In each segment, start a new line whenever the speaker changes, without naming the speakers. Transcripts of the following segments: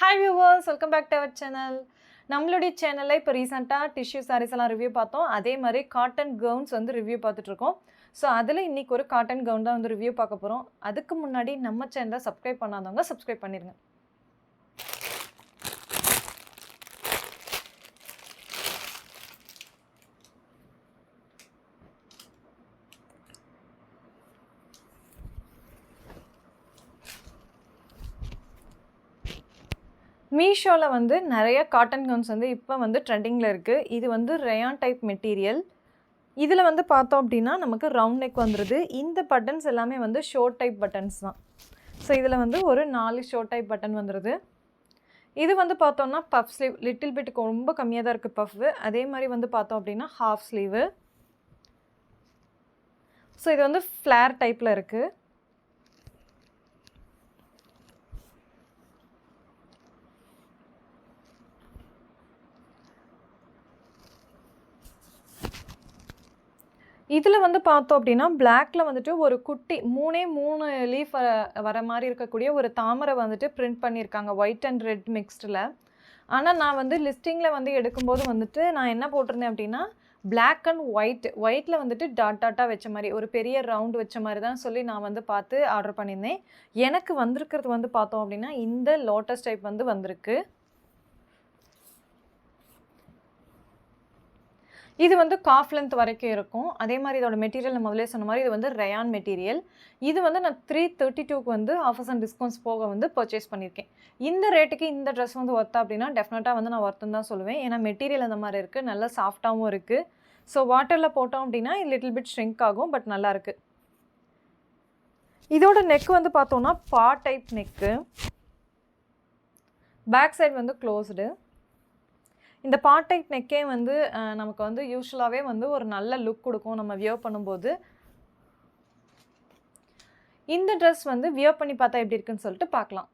Hi viewers welcome back to our channel நம்மளுடைய சேனலில் இப்போ ரீசெண்டாக டிஷ்யூ சாரீஸ் எல்லாம் ரிவ்யூ பார்த்தோம். அதே மாதிரி காட்டன் கவுன்ஸ் வந்து ரிவ்யூ பார்த்துட்ருக்கோம் ஸோ அதில் இன்றைக்கி ஒரு காட்டன் கவுன் தான் வந்து ரிவ்யூ பார்க்க போகிறோம் அதுக்கு முன்னாடி நம்ம சேனலை சப்ஸ்கிரைப் பண்ணாதவங்க சப்ஸ்கிரைப் பண்ணிடுங்க மீஷோவில் வந்து நிறைய காட்டன் கவுன்ஸ் வந்து இப்போ வந்து ட்ரெண்டிங்கில் இருக்குது இது வந்து ரேயான் டைப் மெட்டீரியல் இதில் வந்து பார்த்தோம் அப்படின்னா நமக்கு ரவுண்ட் நெக் வந்துடுது இந்த பட்டன்ஸ் எல்லாமே வந்து ஷோர்ட் டைப் பட்டன்ஸ் தான். ஸோ இதில் வந்து ஒரு நாலு ஷோர்ட் டைப் பட்டன் வந்துடுது இது வந்து பார்த்தோம்னா பஃப் ஸ்லீவ் லிட்டில் பிட் ரொம்ப கம்மியாக தான் இருக்குது பஃப் அதே மாதிரி வந்து பார்த்தோம் அப்படின்னா ஹாஃப் ஸ்லீவு ஸோ இது வந்து ஃப்ளேர் டைப்பில் இருக்குது இதில் வந்து பார்த்தோம் அப்படின்னா பிளாக்ல வந்துட்டு ஒரு குட்டி மூணே மூணு லீஃப் வர வர மாதிரி இருக்கக்கூடிய ஒரு தாமரை வந்துட்டு பிரிண்ட் பண்ணியிருக்காங்க ஒயிட் அண்ட் ரெட் மிக்ஸ்டில் ஆனால் நான் வந்து லிஸ்டிங்கில் வந்து எடுக்கும்போது வந்துட்டு நான் என்ன போட்டிருந்தேன் அப்படின்னா பிளாக் அண்ட் ஒயிட் ஒயிட்டில் வந்துட்டு டாட் டாட்டாக வச்ச மாதிரி ஒரு பெரிய ரவுண்ட் வச்ச மாதிரி தான் சொல்லி நான் வந்து பார்த்து ஆர்டர் பண்ணியிருந்தேன். எனக்கு வந்திருக்கிறது வந்து பார்த்தோம் அப்படின்னா இந்த லோட்டஸ் டைப் வந்து வந்திருக்கு. இது வந்து காஃப் லென்த் வரைக்கும் இருக்கும். அதே மாதிரி இதோட மெட்டீரியல் நான் முதலே சொன்ன மாதிரி இது வந்து ரயான் மெட்டீரியல் இது வந்து நான் த்ரீ தேர்ட்டி டூக்கு வந்து ஆஃபர்ஸ் அண்ட் டிஸ்கவுண்ட்ஸ் போக வந்து பர்ச்சேஸ் பண்ணியிருக்கேன். இந்த ரேட்டுக்கு இந்த ட்ரெஸ் வந்து ஒர்த்தா அப்படின்னா டெஃபினட்டாக வந்து நான் ஒர்த்துன்னு தான் சொல்லுவேன். ஏன்னா மெட்டீரியல் அந்த மாதிரி இருக்குது நல்லா சாஃப்டாகவும் இருக்குது ஸோ வாட்டரில் போட்டோம் அப்படின்னா லிட்டில் பிட் ஷ்ரிங்க் ஆகும் பட் நல்லாயிருக்கு இதோட நெக் வந்து பார்த்தோன்னா பா டைப் நெக்கு பேக் சைடு வந்து க்ளோஸ்டு இந்த பாட்டைட் டைப் நெக்கே வந்து நமக்கு வந்து யூஸ்வலாகவே வந்து ஒரு நல்ல லுக் கொடுக்கும் நம்ம வியர் பண்ணும்போது. இந்த ட்ரெஸ் வந்து வியர் பண்ணி பார்த்தா எப்படி இருக்குன்னு சொல்லிட்டு பார்க்கலாம்.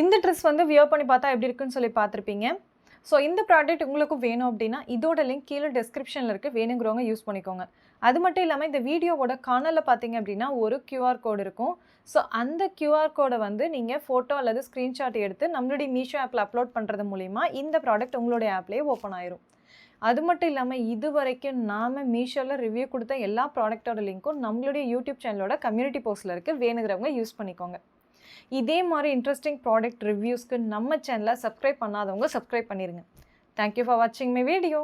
இந்த ட்ரெஸ் வந்து வியர் பண்ணி பார்த்தா எப்படி இருக்குன்னு சொல்லி பார்த்துருப்பீங்க. ஸோ இந்த ப்ராடக்ட் உங்களுக்கு வேணும் அப்படின்னா இதோட லிங்க் கீழே டிஸ்கிரிப்ஷனில் இருக்குது வேணுங்கிறவங்க யூஸ் பண்ணிக்கோங்க. அது மட்டும் இல்லாமல் இந்த வீடியோவோட காணலில் பார்த்தீங்க அப்படின்னா ஒரு கியூஆர் கோடு இருக்கும். ஸோ அந்த கியூஆர் கோடை வந்து நீங்கள் ஃபோட்டோ அல்லது ஸ்க்ரீன்ஷாட் எடுத்து நம்மளுடைய மீஷோ ஆப்பில் அப்லோட் பண்ணுறது மூலிமா இந்த ப்ராடக்ட் உங்களுடைய ஆப்லேயே ஓப்பன் ஆயிரும். அது மட்டும் இல்லாமல் இது வரைக்கும் நாம் மீஷோவில் ரிவ்யூ கொடுத்த எல்லா ப்ராடக்ட்டோட லிங்க்கும் நம்மளுடைய யூடியூப் சேனலோட கம்யூனிட்டி போஸ்ட்டில் இருக்குது வேணுங்கிறவங்க யூஸ் பண்ணிக்கோங்க. இதே மாதிரி இன்ட்ரெஸ்டிங் ப்ராடக்ட் ரிவ்யூஸ்க்கு நம்ம சேனலை சப்ஸ்கிரைப் பண்ணாதவங்க சப்ஸ்கிரைப் பண்ணிடுங்க தேங்க்யூ ஃபார் வாட்சிங் மை வீடியோ